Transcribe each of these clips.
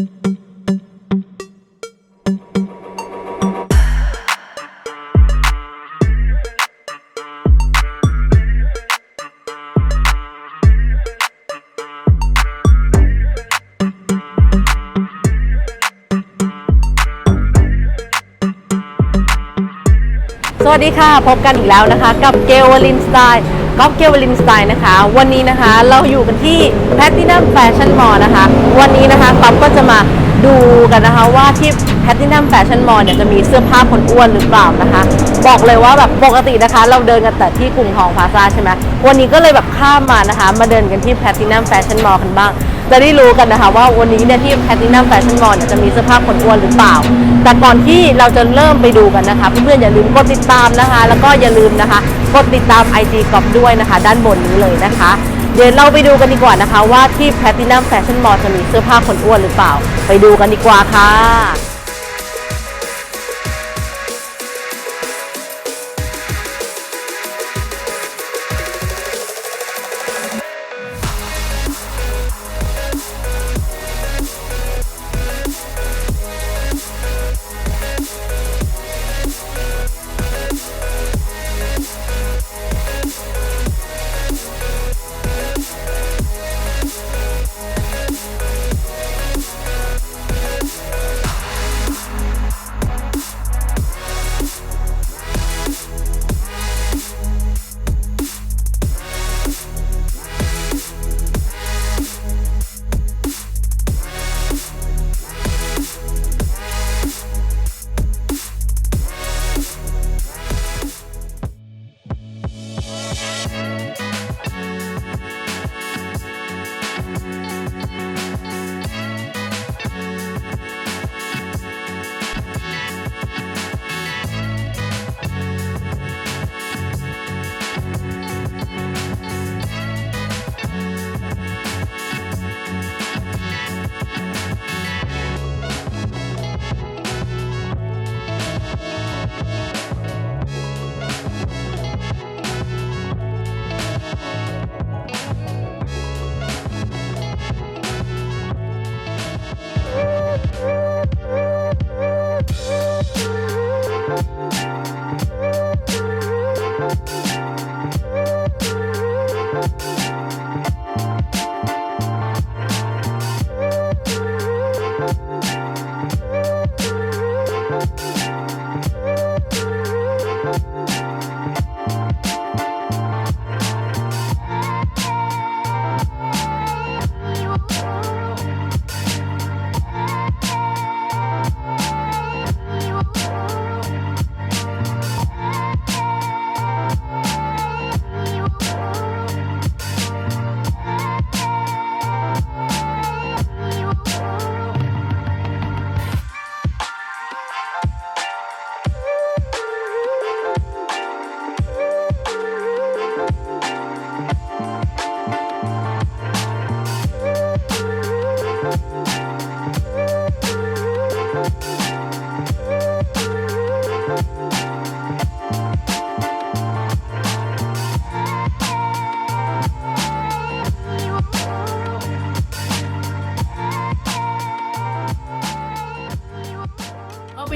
สวัสดีค่ะ พบกันอีกแล้วนะคะ กับเกลวลินสไตล์ กอล์ฟเกลวลินสไตล์นะคะ วันนี้นะคะเราอยู่กันที่แพทตินัมแฟชั่นมอลนะคะ วันนี้นะคะก๊อฟก็จะมาดูกันนะคะว่าที่แพทตินัมแฟชั่นมอลเนี่ยจะมีเสื้อผ้าคนอ้วนหรือเปล่านะคะ บอกเลยว่าแบบปกตินะคะ เราเดินกันแต่ที่กรุงทองพาซาใช่ไหมวันนี้ก็เลยแบบข้ามมานะคะ มาเดินกันที่แพทตินัมแฟชั่นมอลกันบ้าง จะได้รู้กันนะคะว่าวันนี้เนี่ยที่แพทินัมแฟชั่นมอลจะมีเสื้อผ้าคนอ้วนหรือเปล่า แต่ก่อนที่เราจะเริ่มไปดูกันนะคะเพื่อนๆอย่าลืมกดติดตามนะคะ แล้วก็อย่าลืมนะคะกดติดตาม IG กอบด้วยนะคะ ด้านบนนี้เลยนะคะ เดี๋ยวเราไปดูกันดีกว่านะคะ ว่าที่แพทินัมแฟชั่นมอลจะมีเสื้อผ้าคนอ้วนหรือเปล่า ไปดูกันดีกว่าค่ะ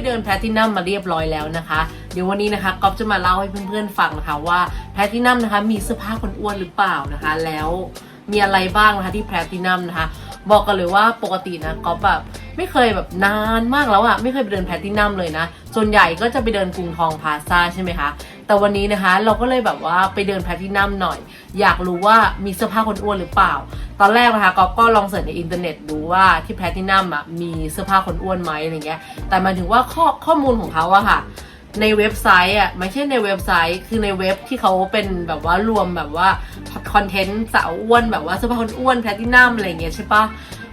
เดินแพลตินัมมาเรียบร้อยแล้วนะคะ เดี๋ยววันนี้นะคะก๊อฟจะมาเล่าให้เพื่อนๆฟังนะคะว่าแพลตินัมนะคะมีเสื้อผ้าคนอ้วนหรือเปล่านะคะ แล้วมีอะไรบ้างนะคะที่แพลตินัมนะคะ บอกกันเลยว่าปกตินะก๊อฟแบบ ไม่เคยแบบนานมากแล้วอะไม่เคยไปเดินแพลตินัมเลยนะ ส่วนใหญ่ก็จะไปเดินกรุงทองพาซาใช่ไหมคะ แต่วันนี้นะคะเราก็เลยแบบว่าไปเดินแพลตินัมหน่อย อยากรู้ว่ามีเสื้อผ้าคนอ้วนหรือเปล่า ตอนแรกนะคะก๊อฟก็ลองเสิร์ชในอินเทอร์เน็ตดูว่าที่แพลตินัมอะมีเสื้อผ้าคนอ้วนไหมอะไรเงี้ย แต่มาถึงว่าข้อข้อมูลของเขาอะค่ะในเว็บไซต์อะไม่ใช่ในเว็บไซต์ คือในเว็บที่เขาเป็นแบบว่ารวมแบบว่าคอนเทนต์สาวอ้วนแบบว่าเสื้อผ้าคนอ้วนแพลตินัมอะไรเงี้ยใช่ปะ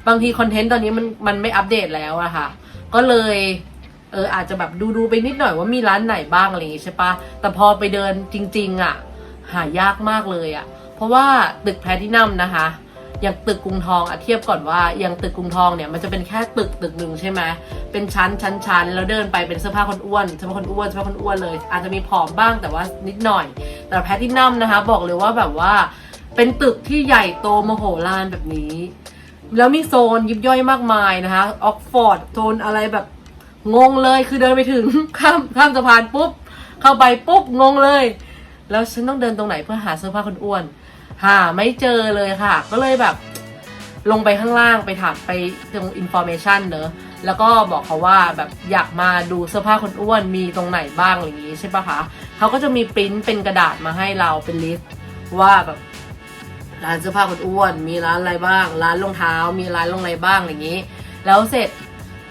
บางทีคอนเทนต์ตอนนี้มันมันไม่อัปเดตแล้วอะค่ะ ก็เลยเอออาจจะแบบดูดูไปนิดหน่อยว่ามีร้านไหนบ้างอะไรอย่างงี้ใช่ปะแต่พอไปเดินจริง ๆอะหายากมากเลยอะเพราะว่าตึกแพลตินัมนะคะอย่างตึกกรุงทองอะเทียบก่อนว่าอย่างตึกกรุงทองเนี่ยมันจะเป็นแค่ตึกตึกหนึ่งใช่ไหมเป็นชั้นชั้นชั้นแล้วเดินไปเป็นเสื้อผ้าคนอ้วนเสื้อผ้าคนอ้วนเสื้อผ้าคนอ้วนเลย อาจจะมีผอมบ้างแต่ว่านิดหน่อย แต่แพลตินัมนะคะ บอกเลยว่าแบบว่า เป็นตึกที่ใหญ่โตมโหฬารแบบนี้ แล้วมีโซนยิบย่อยมากมายนะคะออกฟอร์ดโซนอะไรแบบงงเลยคือเดินไปถึงข้ามข้ามสะพานปุ๊บ เข้าไปปุ๊บงงเลย แล้วฉันต้องเดินตรงไหนเพื่อหาเสื้อผ้าคนอ้วน หาไม่เจอเลยค่ะ ก็เลยแบบ ลงไปข้างล่างไปถามไปตรงอินโฟเมชันเนอะแล้วก็บอกเขาว่าแบบอยากมาดูเสื้อผ้าคนอ้วนมีตรงไหนบ้างอะไรอย่างงี้ใช่ปะคะเขาก็จะมีปริ้นเป็นกระดาษมาให้เราเป็นลิสต์ว่าแบบ ร้านเสื้อผ้าคนอ้วน มีร้านอะไรบ้าง ร้านรองเท้า มีร้านรองอะไรบ้างอะไรอย่างนี้ แล้วเสร็จ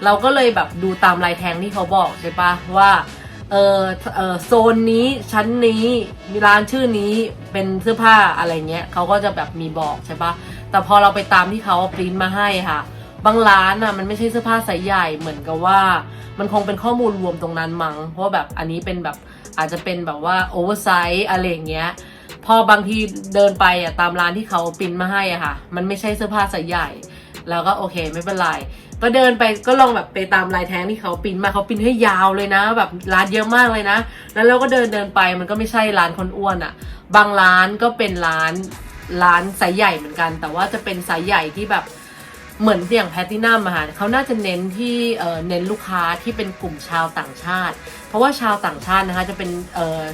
เราก็เลยแบบดูตามลายแทงที่เขาบอกใช่ปะว่าเออเออโซนนี้ชั้นนี้มีร้านชื่อนี้เป็นเสื้อผ้าอะไรเงี้ยเขาก็จะแบบมีบอกใช่ปะแต่พอเราไปตามที่เขาปริ้นมาให้ค่ะ บางร้านอะมันไม่ใช่เสื้อผ้าไซส์ใหญ่เหมือนกับว่า มันคงเป็นข้อมูลรวมตรงนั้นมั้งเพราะแบบอันนี้เป็นแบบอาจจะเป็นแบบว่าโอเวอร์ไซส์อะไรอย่างเงี้ย พอบางทีเดินไปอะตามร้านที่เขาปิ้นมาให้อะค่ะ มันไม่ใช่เสื้อผ้าไซส์ใหญ่ แล้วก็โอเคไม่เป็นไรก็เดินไปก็ลองแบบไปตามลายแทงที่เขาปิ้นมาเขาปิ้นให้ยาวเลยนะ แบบร้านเยอะมากเลยนะ แล้วเราก็เดินเดินไปมันก็ไม่ใช่ร้านคนอ้วนอะ บางร้านก็เป็นร้านร้านไซส์ใหญ่เหมือนกัน แต่ว่าจะเป็นไซส์ใหญ่ที่แบบ เหมือนอย่างแพตตินัมอะค่ะเขาน่าจะเน้นที่เน้นลูกค้าที่เป็นกลุ่มชาวต่างชาติ เพราะว่าชาวต่างชาตินะคะจะเป็น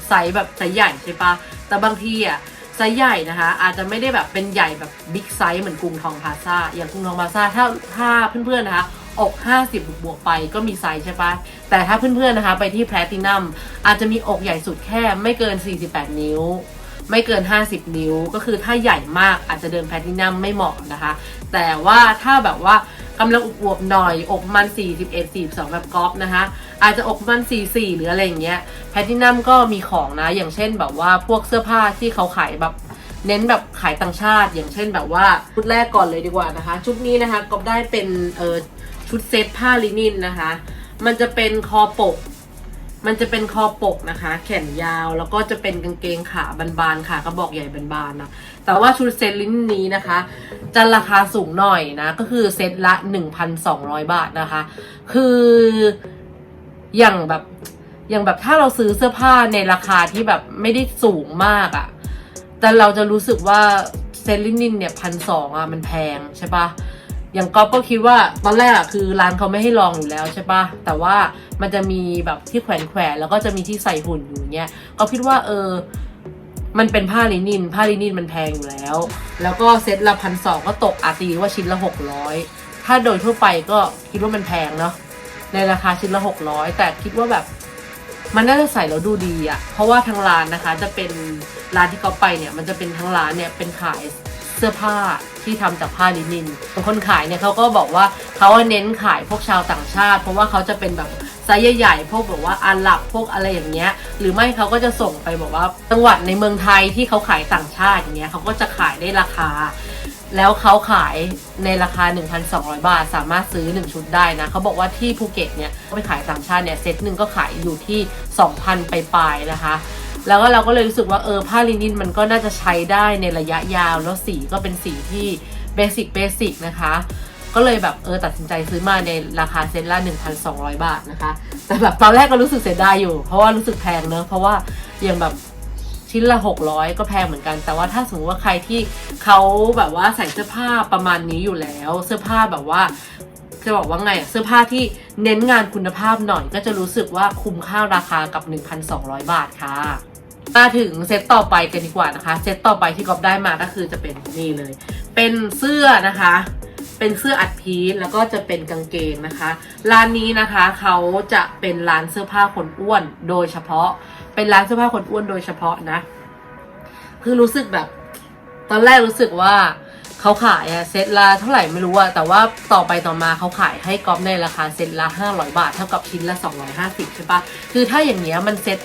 ไซส์แบบไซส์ใหญ่ใช่ปะแต่บางทีอะไซส์ใหญ่นะคะ อาจจะไม่ได้แบบเป็นใหญ่แบบบิ๊กไซส์เหมือนกรุงทองพาซาอย่างกรุงทองพาซาถ้าถ้าเพื่อนๆนะคะอก50 บวกไปก็มีไซส์ใช่ปะแต่ถ้าเพื่อนๆนะคะ ไปที่แพลตินัมอาจจะมีอกใหญ่สุดแค่ไม่เกิน 48 นิ้ว ไม่เกิน 50 นิ้ว ก็คือถ้าใหญ่มากอาจจะเดินแพลตินัมไม่เหมาะนะคะ แต่ว่าถ้าแบบว่ากำลังอวบหน่อย อกมัน 41 42 แบบกอล์ฟนะคะ อาจจะอกมัน 44 หรืออะไรอย่างเงี้ยแพลตินัมก็มีของนะ อย่างเช่นแบบว่าพวกเสื้อผ้าที่เขาขายแบบเน้นแบบขายต่างชาติ อย่างเช่นแบบว่าชุดแรกก่อนเลยดีกว่านะคะ ชุดนี้นะคะก็ได้เป็นเออชุดเซตผ้าลินินนะคะ มันจะเป็นคอปก มันจะเป็นคอปกนะคะ แขนยาวแล้วก็จะเป็นกางเกงขาบานๆค่ะกระบอกใหญ่บานๆนะแต่ว่าชุดเซตลินินนี้นะคะ จะราคาสูงหน่อยนะก็คือเซตละ 1,200 บาทนะคะ คืออย่างแบบอย่างแบบถ้าเราซื้อเสื้อผ้าในราคาที่แบบไม่ได้สูงมากอะ่ะแต่เราจะรู้สึกว่าเซตลินินเนี่ยพันสองอะมันแพงใช่ปะ อย่างก๊อฟก็คิดว่าตอนแรกอะคือร้านเขาไม่ให้ลองอยู่แล้วใช่ปะแต่ว่ามันจะมีแบบที่แขวนแขวนแล้วก็จะมีที่ใส่หุ่นอยู่เงี้ยก็คิดว่าเออ มันเป็นผ้าลินิน ผ้าลินินมันแพงอยู่แล้ว แล้วก็เซ็ตละพันสองก็ตกอาตีว่าชิ้นละหกร้อยถ้าโดยทั่วไปก็คิดว่ามันแพงเนาะในราคาชิ้นละหกร้อยแต่คิดว่าแบบมันน่าจะใส่แล้วดูดีอะเพราะว่าทางร้านนะคะ จะเป็นร้านที่เขาไปเนี่ย มันจะเป็นทั้งร้านเนี่ยเป็นขาย เสื้อผ้าที่ทำจากผ้าลินินคนขายเนี่ยเขาก็บอกว่าเขาเน้นขายพวกชาวต่างชาติ เพราะว่าเขาจะเป็นแบบไซส์ใหญ่ๆพวกแบบว่าอาหรับพวกอะไรอย่างเงี้ย หรือไม่เขาก็จะส่งไปบอกว่าจังหวัดในเมืองไทยที่เขาขายต่างชาติอย่างเงี้ยเขาก็จะขายได้ราคา แล้วเขาขายในราคา 1,200 บาท สามารถซื้อ 1 ชุดได้นะเขาบอกว่าที่ภูเก็ตเนี่ยไปขายต่างชาติเนี่ยเซตหนึ่งก็ขายอยู่ที่ 2,000 ไปปลายๆนะคะ แล้วก็เราก็เลยรู้สึกว่าเออผ้าลินินมันก็น่าจะใช้ได้ในระยะยาว แล้วสีก็เป็นสีที่เบสิกเบสิกนะคะ ก็เลยแบบเออตัดสินใจซื้อมาในราคาเซ็ตละ1,200 บาทนะคะ แต่แบบตอนแรกก็รู้สึกเสียดายอยู่ เพราะว่ารู้สึกแพงเนอะเพราะว่าอย่างแบบชิ้นละ 600 ก็แพงเหมือนกัน แต่ว่าถ้าสมมติว่าใครที่เขาแบบว่าใส่เสื้อผ้าประมาณนี้อยู่แล้ว เสื้อผ้าแบบว่าจะบอกว่าไงเสื้อผ้าที่เน้นงานคุณภาพหน่อยก็จะรู้สึกว่าคุ้มค่าราคากับ 1,200 บาทค่ะ มาถึงเซตต่อไปกันดีกว่านะคะ เซตต่อไปที่ก๊อฟได้มาก็คือจะเป็นนี่เลย เป็นเสื้อนะคะ เป็นเสื้ออัดพีทแล้วก็จะเป็นกางเกงนะคะ ร้านนี้นะคะเขาจะเป็นร้านเสื้อผ้าคนอ้วนโดยเฉพาะ เป็นร้านเสื้อผ้าคนอ้วนโดยเฉพาะนะ คือรู้สึกแบบ ตอนแรกรู้สึกว่าเขาขายอะเซตละเท่าไหร่ไม่รู้อะแต่ว่าต่อไปต่อมาเขาขายให้ก๊อฟในราคาเซตละ500 บาทเท่ากับชิ้นละ 250 ใช่ปะคือถ้าอย่างเงี้ยมันเซต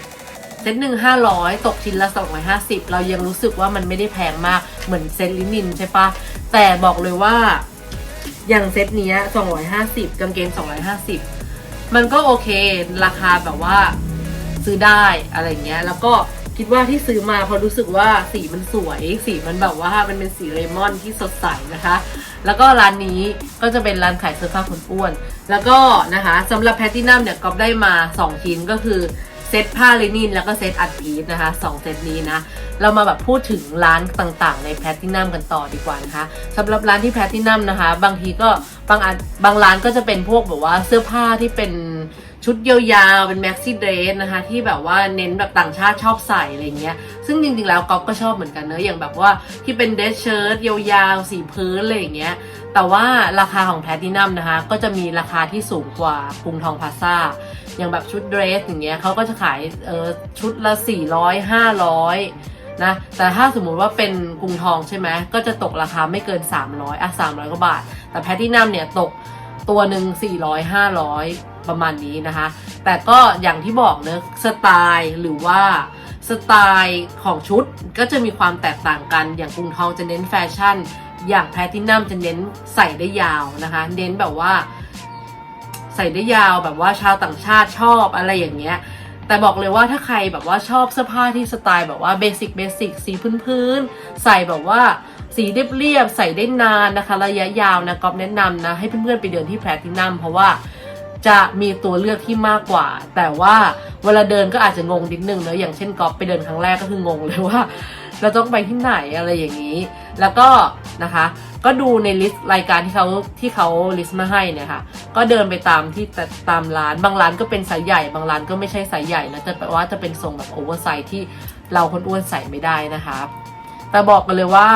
เซตหนึ่งห้าร้อยตกชิ้นละ250เรายังรู้สึกว่ามันไม่ได้แพงมากเหมือนเซตลินินใช่ปะแต่บอกเลยว่าอย่างเซตเนี้ย250กางเกง250มันก็โอเคราคาแบบว่าซื้อได้อะไรเงี้ย แล้วก็คิดว่าที่ซื้อมาเพราะรู้สึกว่าสีมันสวย สีมันแบบว่ามันเป็นสีเลมอนที่สดใสนะคะ แล้วก็ร้านนี้ก็จะเป็นร้านขายเสื้อผ้าคนอ้วน แล้วก็นะคะสำหรับแพตตินัมเนี่ยก็ได้มา 2 ชิ้นก็คือ เซตผ้าลินินแล้วก็เซตอัดพีซนะคะสองเซตนี้นะ เรามาแบบพูดถึงร้านต่างๆ ในแพลตินัมกันต่อดีกว่านะคะสำหรับร้านที่แพลตินัมนะคะ บางทีก็บางอันบางร้านก็จะเป็นพวกแบบว่าเสื้อผ้าที่เป็นชุดยาวๆเป็นแม็กซี่เดรสนะคะ ที่แบบว่าเน้นแบบต่างชาติชอบใส่อะไรเงี้ย ซึ่งจริงๆแล้วก๊อฟก็ชอบเหมือนกันเนอะอย่างแบบว่าที่เป็นเดรสเชิ้ตยาวๆสีพื้นอะไรอย่างเงี้ยแต่ว่าราคาของแพลตินัมนะคะ ก็จะมีราคาที่สูงกว่ากรุงทองพาซ่าอย่างแบบชุดเดรสอย่างเงี้ยเขาก็จะขายเออชุดละ 400 500นะแต่ถ้าสมมุติว่าเป็นกรุงทองใช่ไหมก็จะตกราคาไม่เกิน 300อะ300กว่าบาท แต่แพลตินัมเนี่ยตกตัวหนึ่ง400 500 ประมาณนี้นะคะ แต่ก็อย่างที่บอกเนอะสไตล์หรือว่า สไตล์ของชุดก็จะมีความแตกต่างกันอย่างกรุงทองจะเน้นแฟชั่น อย่างแพลตินัมจะเน้นใส่ได้ยาวนะคะ เน้นแบบว่า ใส่ได้ยาวแบบว่าชาวต่างชาติชอบอะไรอย่างเงี้ยแต่บอกเลยว่าถ้าใครแบบว่าชอบเสื้อผ้าที่สไตล์แบบว่าเบสิกเบสิกสีพื้นๆใส่แบบว่าสีเรียบๆใส่ได้นานนะคะ ระยะยาวนะก๊อฟแนะนำนะ ให้เพื่อนๆไปเดินที่แพลตินัมเพราะว่า จะมีตัวเลือกที่มากกว่า แต่ว่าเวลาเดินก็อาจจะงงนิดนึงเนอะอย่างเช่นก๊อฟไปเดินครั้งแรกก็คืองงเลยว่า เราต้องไปที่ไหนอะไรอย่างนี้ แล้วก็นะคะ ก็ดูในลิสต์รายการที่เขาที่เขาลิสต์มาให้เนี่ยค่ะ ก็เดินไปตามที่ตตามร้าน บางร้านก็เป็นไซส์ใหญ่ บางร้านก็ไม่ใช่ไซส์ใหญ่นะแต่แปลว่าจะเป็นทรงแบบโอเวอร์ไซส์ที่เราคนอ้วนใส่ไม่ได้นะคะ แต่บอกกันเลยว่า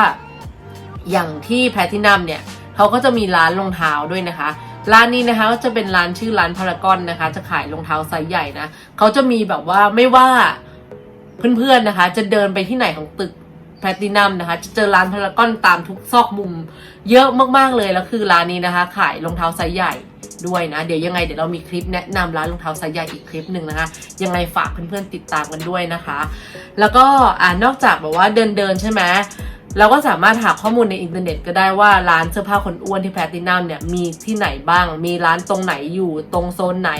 อย่างที่แพลตินัมเนี่ยเขาก็จะมีร้านรองเท้าด้วยนะคะ ร้านนี้นะคะก็จะเป็นร้านชื่อร้านพารากอนนะคะ จะขายรองเท้าไซส์ใหญ่นะเขาจะมีแบบว่าไม่ว่าเพื่อนๆนะคะ จะเดินไปที่ไหนของตึกแพลตินัมนะคะ จะเจอร้านพารากอนตามทุกซอกมุม เยอะมากๆเลยแล้วคือร้านนี้นะคะ ขายรองเท้าไซส์ใหญ่ด้วยนะ เดี๋ยวยังไงเดี๋ยวเรามีคลิปแนะนำร้านรองเท้าไซส์ใหญ่อีกคลิปหนึ่งนะคะ ยังไงฝากเพื่อนๆติดตามกันด้วยนะคะ แล้วก็อ่านอกจากแบบว่าเดินเดินๆใช่ไหม เราก็สามารถหาข้อมูลในอินเทอร์เน็ตก็ได้ว่าร้านเสื้อผ้าคนอ้วนที่แพลตินัมเนี่ยมีที่ไหนบ้าง มีร้านตรงไหนอยู่ตรงโซนไหน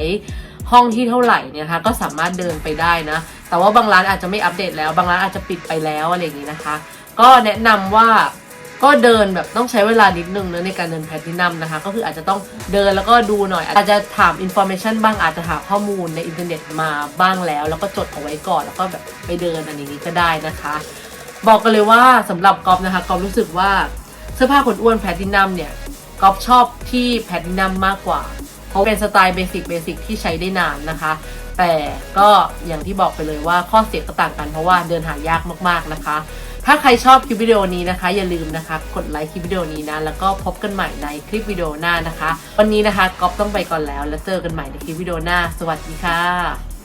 ห้องที่เท่าไหร่เนี่ยคะก็สามารถเดินไปได้นะ แต่ว่าบางร้านอาจจะไม่อัปเดตแล้ว บางร้านอาจจะปิดไปแล้วอะไรอย่างนี้นะคะ ก็แนะนำว่าก็เดินแบบต้องใช้เวลานิดนึงนะในการเดินแพลตินัมนะคะ ก็คืออาจจะต้องเดินแล้วก็ดูหน่อย อาจจะถามอินโฟเมชันบ้างอาจจะหาข้อมูลในอินเทอร์เน็ตมาบ้างแล้ว แล้วก็จดเอาไว้ก่อนแล้วก็แบบไปเดินอันนี้ก็ได้นะคะ บอกกันเลยว่าสำหรับกอฟนะคะกอฟรู้สึกว่าเสื้อผ้าคนอ้วนแพลตินัมเนี่ยกอฟชอบที่แพลตินัมมากกว่า เพราะเป็นสไตล์เบสิกเบสิกที่ใช้ได้นานนะคะ แต่ก็อย่างที่บอกไปเลยว่าข้อเสียก็ต่างกันเพราะว่าเดินหายากมากๆนะคะ ถ้าใครชอบคลิปวิดีโอนี้นะคะ อย่าลืมนะคะ กดไลค์คลิปวิดีโอนี้นะ แล้วก็พบกันใหม่ในคลิปวิดีโอหน้านะคะ วันนี้นะคะก๊อฟต้องไปก่อนแล้ว แล้วเจอกันใหม่ในคลิปวิดีโอหน้า สวัสดีค่ะ